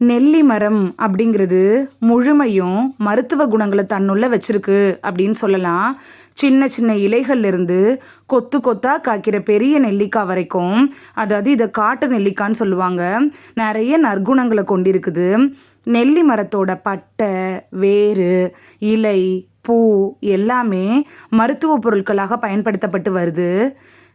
நெல்லி மரம் அப்படிங்கிறது முழுமையும் மருத்துவ குணங்களை தன்னுள்ள வச்சிருக்கு அப்படின்னு சொல்லலாம். சின்ன சின்ன இலைகள்லேருந்து கொத்து கொத்தா காய்க்கிற பெரிய நெல்லிக்காய் வரைக்கும் அதாவது இதை காட்டு நெல்லிக்கான்னு சொல்லுவாங்க நிறைய நற்குணங்களை கொண்டிருக்குது. நெல்லி மரத்தோட பட்டை வேறு இலை பூ எல்லாமே மருத்துவ பொருட்களாக பயன்படுத்தப்பட்டு வருது.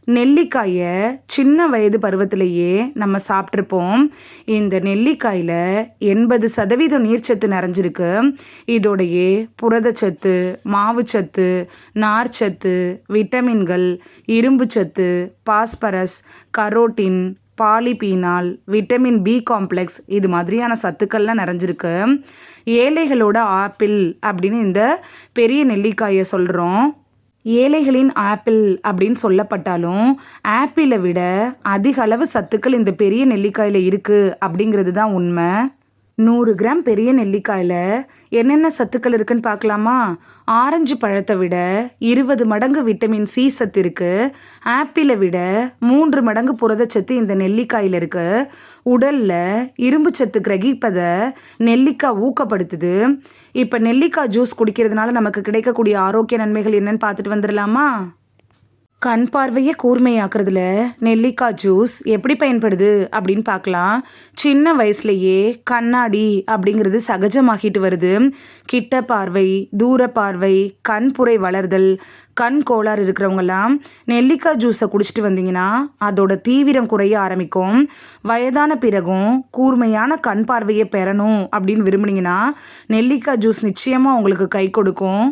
நெல்லிக்காயை சின்ன வயது பருவத்திலேயே நம்ம சாப்பிட்ருப்போம் இந்த நெல்லிக்காயில் எண்பது சதவீதம் நீர்ச்சத்து நிறைஞ்சிருக்கு. இதோடையே புரதச்சத்து மாவுச்சத்து நார்ச்சத்து விட்டமின்கள் இரும்புச்சத்து phosphorus carotene polyphenol vitamin B complex இது மாதிரியான சத்துக்கள்லாம் நிறைஞ்சிருக்கு. ஏழைகளோட ஆப்பிள் அப்படின்னு இந்த பெரிய நெல்லிக்காயை சொல்கிறோம் ஏழைகளின் ஆப்பிள் அப்படின்னு சொல்லப்பட்டாலும் ஆப்பிளை விட அதிக அளவு சத்துக்கள் இந்த பெரிய நெல்லிக்காயில் இருக்குது அப்படிங்கிறது தான் உண்மை. நூறு கிராம் பெரிய நெல்லிக்காயில் என்னென்ன சத்துக்கள் இருக்குன்னு பார்க்கலாமா? ஆரஞ்சு பழத்தை விட இருபது மடங்கு விட்டமின் சி சத்து இருக்குது ஆப்பிளை விட மூன்று மடங்கு புரதச்சத்து இந்த நெல்லிக்காயில் இருக்குது உடலில் இரும்பு சத்து கிரகிப்பதை நெல்லிக்காய் ஊக்கப்படுத்துது. இப்போ நெல்லிக்காய் ஜூஸ் குடிக்கிறதுனால நமக்கு கிடைக்கக்கூடிய ஆரோக்கிய நன்மைகள் என்னன்னு பார்த்துட்டு வந்துடலாமா? கண் பார்வையை கூர்மையாக்குறதுல நெல்லிக்காய் ஜூஸ் எப்படி பயன்படுது அப்படின்னு பார்க்கலாம். சின்ன வயசுலேயே கண்ணாடி அப்படிங்கிறது சகஜமாகிட்டு வருது. கிட்ட பார்வை தூர பார்வை கண் புரை வளர்தல் கண் கோளாறு இருக்கிறவங்கெல்லாம் நெல்லிக்காய் ஜூஸை குடிச்சிட்டு வந்தீங்கன்னா அதோட தீவிரம் குறைய ஆரம்பிக்கும். வயதான பிறகும் கூர்மையான கண் பார்வையை பெறணும் அப்படின்னு விரும்புனீங்கன்னா நெல்லிக்காய் ஜூஸ் நிச்சயமாக உங்களுக்கு கை கொடுக்கும்.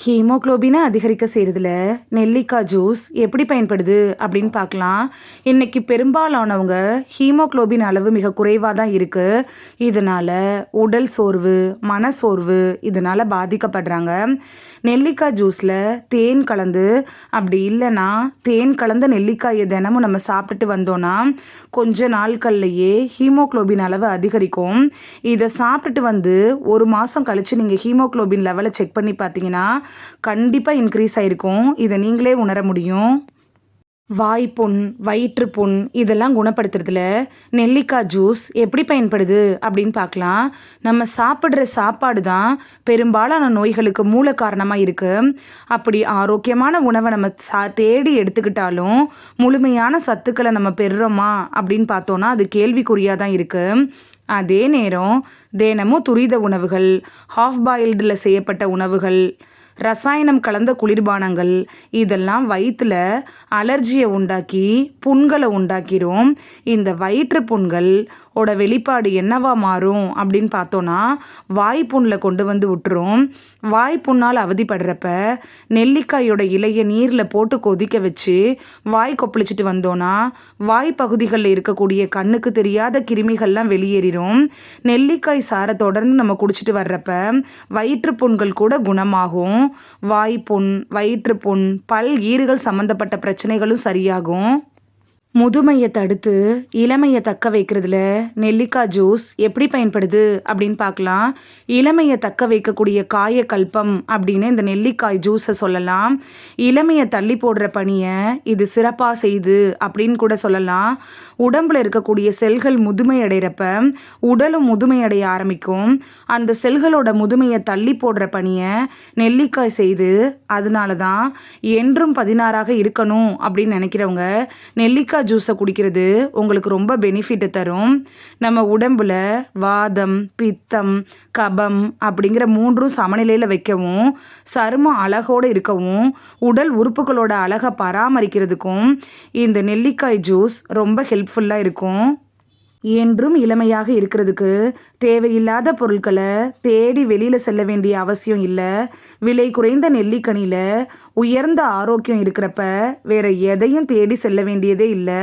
ஹீமோக்ளோபினை அதிகரிக்க செய்கிறதுல நெல்லிக்காய் ஜூஸ் எப்படி பயன்படுது அப்படின்னு பார்க்கலாம். இன்றைக்கி பெரும்பாலானவங்க ஹீமோக்ளோபின் அளவு மிக குறைவாக தான் இருக்குது இதனால் உடல் சோர்வு மன சோர்வு இதனால் பாதிக்கப்படுறாங்க. நெல்லிக்காய் ஜூஸில் தேன் கலந்து அப்படி இல்லைன்னா தேன் கலந்த நெல்லிக்காயை தினமும் நம்ம சாப்பிட்டுட்டு வந்தோன்னா கொஞ்ச நாட்கள்லையே ஹீமோக்ளோபின் அளவு அதிகரிக்கும். இதை சாப்பிட்டுட்டு வந்து ஒரு மாதம் கழித்து நீங்கள் ஹீமோக்ளோபின் லெவலை செக் பண்ணி பார்த்தீங்கன்னா கண்டிப்பாக இன்க்ரீஸ் ஆகிருக்கும் இதை நீங்களே உணர முடியும். வாய்ப்புண் வயிற்றுப்புண் இதெல்லாம் குணப்படுத்துறதுல நெல்லிக்காய் ஜூஸ் எப்படி பயன்படுது அப்படின்னு பார்க்கலாம். நம்ம சாப்பிட்ற சாப்பாடு தான் பெரும்பாலான நோய்களுக்கு மூல காரணமாக இருக்குது அப்படி ஆரோக்கியமான உணவை நம்ம சா தேடி எடுத்துக்கிட்டாலும் முழுமையான சத்துக்களை நம்ம பெறுறோமா அப்படின்னு பார்த்தோன்னா அது கேள்விக்குறியாக தான் இருக்குது அதே நேரம் தினமும் துரித உணவுகள் ஹாஃப் பாயில்டில் செய்யப்பட்ட உணவுகள் ரசாயனம் கலந்த குளிர்பானங்கள். இதெல்லாம் வயிற்றில் அலர்ஜியை உண்டாக்கி புண்களை உண்டாக்கிரும் இந்த வயிற்று புண்கள் ஓட வெளிப்பாடு என்னவா மாறும் அப்படின்னு பார்த்தோன்னா வாய்ப்புண்ணில் கொண்டு வந்து விட்டுரும் வாய்ப்புண்ணால் அவதிப்படுறப்ப நெல்லிக்காயோட இலையை நீரில் போட்டு கொதிக்க வச்சு வாய் கொப்பளிச்சிட்டு வந்தோன்னா வாய் பகுதிகளில் இருக்கக்கூடிய கண்ணுக்கு தெரியாத கிருமிகள்லாம் வெளியேறிடும் நெல்லிக்காய் சாரை தொடர்ந்து நம்ம குடிச்சிட்டு வர்றப்ப வயிற்றுப்புண்கள் கூட குணமாகும். வாய்ப்புண் வயிற்றுப்புண் பல் ஈறுகள் சம்மந்தப்பட்ட பிரச்சனைகளும் சரியாகும். முதுமையை தடுத்து இளமையை தக்க வைக்கிறதுல நெல்லிக்காய் ஜூஸ் எப்படி பயன்படுது அப்படின்னு பார்க்கலாம். இளமையை தக்க வைக்கக்கூடிய காயக்கல்பம் அப்படின்னு இந்த நெல்லிக்காய் ஜூஸை சொல்லலாம். இளமையை தள்ளி போடுற பணியை இது சிறப்பாக செய்து அப்படின்னு கூட சொல்லலாம். உடம்புல இருக்கக்கூடிய செல்கள் முதுமை அடைகிறப்ப உடலும் முதுமை அடைய ஆரம்பிக்கும். அந்த செல்களோட முதுமையை தள்ளி போடுற பணியை நெல்லிக்காய் செய்து அதனால தான் என்றும் பதினாறாக இருக்கணும் அப்படின்னு நினைக்கிறவங்க நெல்லிக்காய் ஜூஸை குடிக்கிறது உங்களுக்கு ரொம்ப பெனிஃபிட்டை தரும். நம்ம உடம்புல வாதம் பித்தம் கபம் அப்படிங்கிற மூன்றும் சமநிலையில் வைக்கவும் சருமம் அழகோடு இருக்கவும் உடல் உறுப்புகளோட அழகை பராமரிக்கிறதுக்கும் இந்த நெல்லிக்காய் ஜூஸ் ரொம்ப ஹெல்ப்ஃபுல்லாக இருக்கும். என்றும் இளமையாக இருக்கிறதுக்கு தேவையில்லாத பொருட்களை தேடி வெளியில் செல்ல வேண்டிய அவசியம் இல்லை. விலை குறைந்த நெல்லிக்கனியில் உயர்ந்த ஆரோக்கியம் இருக்கிறப்ப வேற எதையும் தேடி செல்ல வேண்டியதே இல்லை.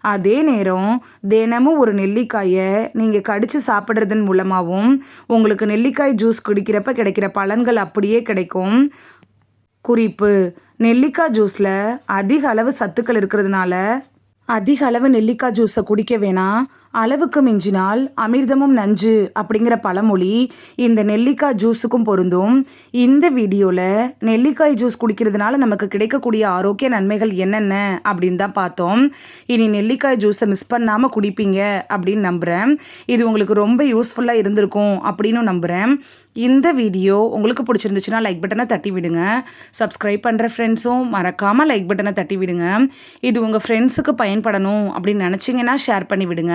அதே நேரம் தினமும் ஒரு நெல்லிக்காயை நீங்கள் கடித்து சாப்பிட்றதன் மூலமாகவும் உங்களுக்கு நெல்லிக்காய் ஜூஸ் குடிக்கிறப்ப கிடைக்கிற பலன்கள் அப்படியே கிடைக்கும். குறிப்பு நெல்லிக்காய் ஜூஸில் அதிக அளவு சத்துக்கள் இருக்கிறதுனால அதிக அளவு நெல்லிக்காய் ஜூஸை குடிக்க வேணாம். அளவுக்கு மிஞ்சினால் அமிர்தமும் நஞ்சு அப்படிங்கிற பழமொழி இந்த நெல்லிக்காய் ஜூஸுக்கும் பொருந்தும். இந்த வீடியோவில் நெல்லிக்காய் ஜூஸ் குடிக்கிறதுனால நமக்கு கிடைக்கக்கூடிய ஆரோக்கிய நன்மைகள் என்னென்ன அப்படின்னு தான் பார்த்தோம். இனி நெல்லிக்காய் ஜூஸை மிஸ் பண்ணாமல் குடிப்பீங்க அப்படின்னு நம்புகிறேன் இது உங்களுக்கு ரொம்ப யூஸ்ஃபுல்லாக இருந்திருக்கும் அப்படின்னு நம்புகிறேன் இந்த வீடியோ உங்களுக்கு பிடிச்சிருந்துச்சுன்னா லைக் பட்டனை தட்டி விடுங்க. சப்ஸ்கிரைப் பண்ணுற ஃப்ரெண்ட்ஸும் மறக்காமல் லைக் பட்டனை தட்டி விடுங்க. இது உங்கள் ஃப்ரெண்ட்ஸுக்கு பயன்படணும் அப்படின்னு நினச்சிங்கன்னா ஷேர் பண்ணி விடுங்க.